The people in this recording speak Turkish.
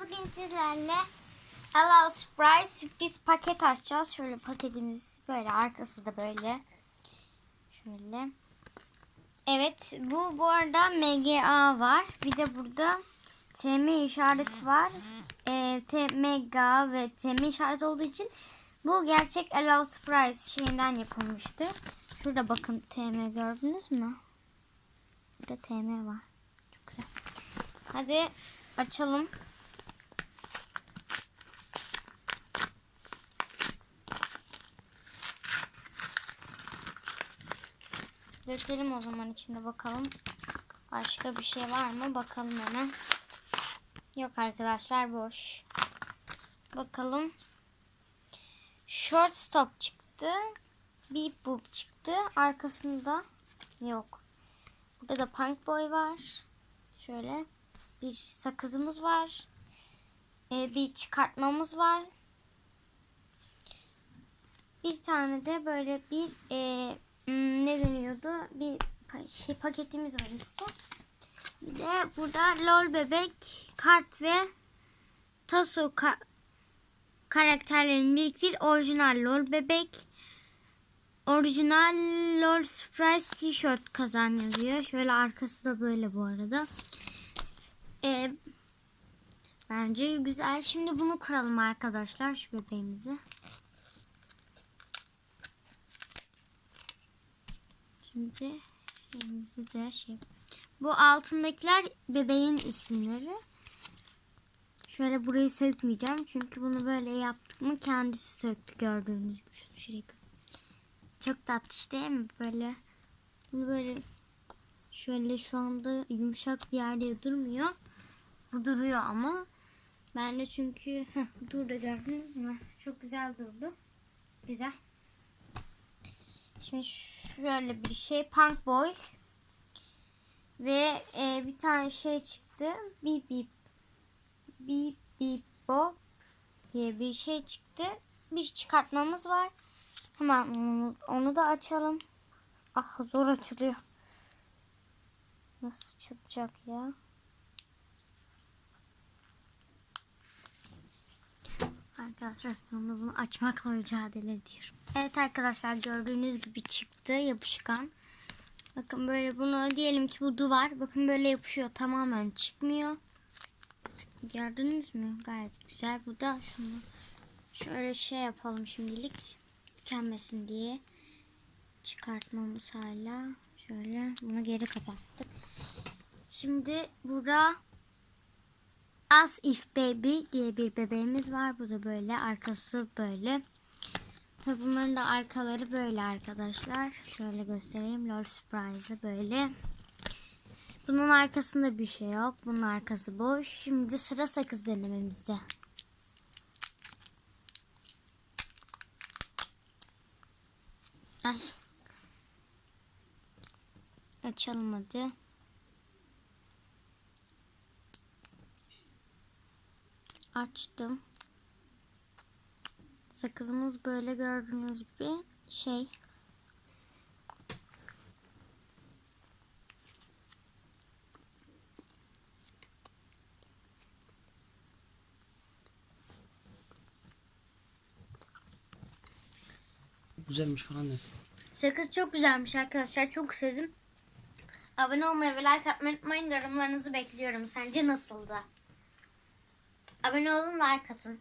bugün sizlerle Alal Surprise sürpriz paket açacağız. Şöyle paketimiz böyle arkası da böyle. Şöyle. Evet bu bu arada MGA var. Bir de burada TM işareti var. Ee, T, MGA ve TM işareti olduğu için bu gerçek Alal Surprise şeyinden yapılmıştır. Şurada bakın TM gördünüz mü? Burada TM var. Çok güzel. Hadi açalım. Dökelim o zaman içinde bakalım. Başka bir şey var mı? Bakalım hemen. Yok arkadaşlar boş. Bakalım. Short stop çıktı. Beep boop çıktı. Arkasında yok. Burada da Punk Boy var. Şöyle bir sakızımız var. Ee, bir çıkartmamız var. Bir tane de böyle bir e, ne deniyordu? Bir şey paketimiz var işte. Bir de burada LOL bebek kart ve taso ka- karakterlerin biriktir orijinal LOL bebek orijinal LOL Surprise tişört kazan yazıyor. Şöyle arkası da böyle bu arada. Ee, bence güzel. Şimdi bunu kuralım arkadaşlar şu bebeğimizi. Şimdi şeyimizi de şey. Bu altındakiler bebeğin isimleri. Şöyle burayı sökmeyeceğim. Çünkü bunu böyle yaptık mı kendisi söktü gördüğünüz gibi. Şunu şuraya. Çok tatlış değil mi? Böyle bunu böyle şöyle şu anda yumuşak bir yerde durmuyor. Bu duruyor ama ben de çünkü heh, durdu gördünüz mü? Çok güzel durdu. Güzel. Şimdi şöyle bir şey Punk Boy ve e, bir tane şey çıktı. Bip bip bip bip bop diye bir şey çıktı. Bir çıkartmamız var. Hemen onu, onu da açalım. Ah zor açılıyor. Nasıl çıkacak ya? Arkadaşlar bunu açmakla mücadele ediyorum. Evet arkadaşlar gördüğünüz gibi çıktı yapışkan. Bakın böyle bunu diyelim ki bu duvar. Bakın böyle yapışıyor tamamen çıkmıyor. Gördünüz mü? Gayet güzel. Bu da şunu şöyle şey yapalım şimdilik. Tükenmesin diye. Çıkartmamız hala. Şöyle bunu geri kapattık. Şimdi burada As If Baby diye bir bebeğimiz var. Bu da böyle. Arkası böyle. Ve bunların da arkaları böyle arkadaşlar. Şöyle göstereyim. Lord Surprise'ı böyle. Bunun arkasında bir şey yok. Bunun arkası boş. Şimdi sıra sakız denememizde. Ay. Açalım. Açtım. Sakızımız böyle gördüğünüz gibi şey. Güzelmiş falan dersin. Sakız çok güzelmiş arkadaşlar. Çok sevdim. Abone olmayı ve like atmayı unutmayın. Yorumlarınızı bekliyorum. Sence nasıldı? Abone olun, like atın.